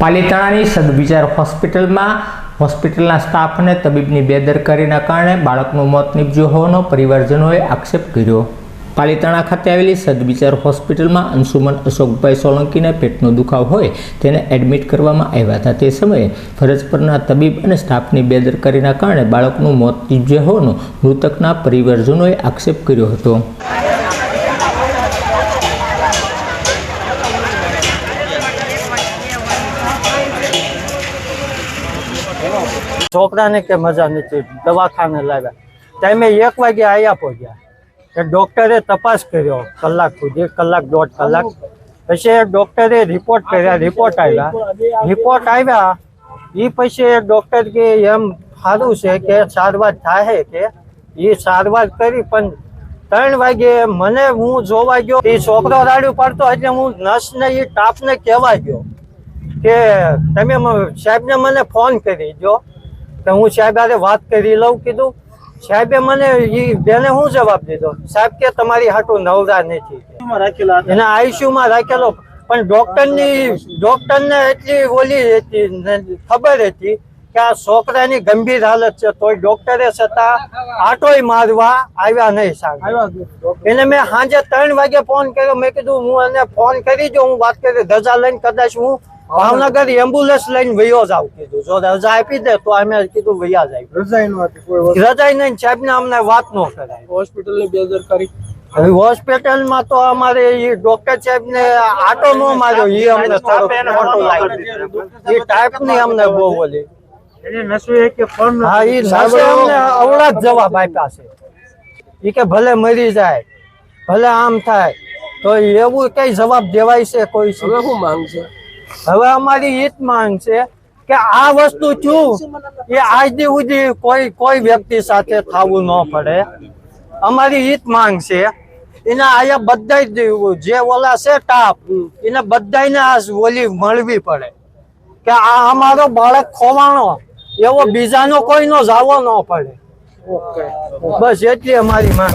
પાલિતાણાની સદવિચાર હોસ્પિટલમાં હોસ્પિટલના સ્ટાફ અને તબીબની બેદરકારીના કારણે બાળકનું મોત નીપજ્યું હોવાનો પરિવારજનોએ આક્ષેપ કર્યો. પાલિતાણા ખાતે આવેલી સદવિચાર હોસ્પિટલમાં અંશુમન અશોકભાઈ સોલંકીને પેટનો દુખાવ હોય તેને એડમિટ કરવામાં આવ્યા હતા. તે સમયે ફરજ પરના તબીબ અને સ્ટાફની બેદરકારીના કારણે બાળકનું મોત નીપજ્યું હોવાનો મૃતકના પરિવારજનોએ આક્ષેપ કર્યો હતો. છોકરાને કે મજા નથી, દવાખાને લાવ્યા. ટાઈમે એક વાગે આવ્યા પહોંચ્યા. એ ડોક્ટરે તપાસ કર્યો, કલાક સુધી કલાક, દોઢ કલાક. પછી એ ડોક્ટરે રિપોર્ટ કર્યા રિપોર્ટ આવ્યા. રિપોર્ટ આવ્યા એ પછી એ ડોક્ટર કે એમ સારું છે કે સારવાર થાય કે એ સારવાર કરી, પણ ત્રણ વાગે મને હું જોવા ગયો એ છોકરો રાડ્યું પડતો એટલે હું નર્સને એ સ્ટાફને કહેવા ગયો કે તમે સાહેબને મને ફોન કરી દો કે હું સાહેબ હારે વાત કરી લઉં કીધું સાહેબે મને બેને હું જવાબ દીધો? સાહેબ કે તમારી હાટું નવરા નથી. એને આઈસીયુમાં રાખેલો પણ ડોક્ટરની ડોક્ટરને એટલી ઓલી હતી ખબર હતી કે આ છોકરાની ગંભીર હાલત છે તોય ડોક્ટરે છતાં આટોય મારવા આવ્યા નહીં સાહેબ. એને મેં સાંજે ત્રણ વાગે ફોન કર્યો મેં કીધું હું એને ફોન કરી જો હું વાત કરી રજા લઈને કદાચ હું ભાવનગર એમ્બ્યુલન્સ લઈને વયો જાવ કીધું. જો રજા આપી દે તો અમે કીધું વયા જાય. રજા નહીં સાહેબ ને અમને વાત ન કરાય. હોસ્પિટલની બેદરકારી. હવે હોસ્પિટલમાં તો અમારે એ ડોક્ટર સાહેબ ને આટો નો માર્યો એ અમને એ ટાઈપની અમને બહુ બોલી હા એ અમને અવળા જ જવાબ આપ્યા છે. એ કે ભલે મરી જાય ભલે આમ થાય તો એવું કઈ જવાબ દેવાય છે કોઈ? શું માંગ છે હવે અમારી હિત માંગ છે કે આ વસ્તુ છું એ આજ સુધી કોઈ કોઈ વ્યક્તિ સાથે થવું ન પડે. અમારી હિત માંગ છે. એના આયા બધા જે ઓલા છે ટાપ એને બધાને આ ઓલી મળવી પડે. કે આ અમારો બાળક ખોવાણો એવો બીજાનો કોઈનો જાવો ન પડે. બસ એટલી અમારી માંગ.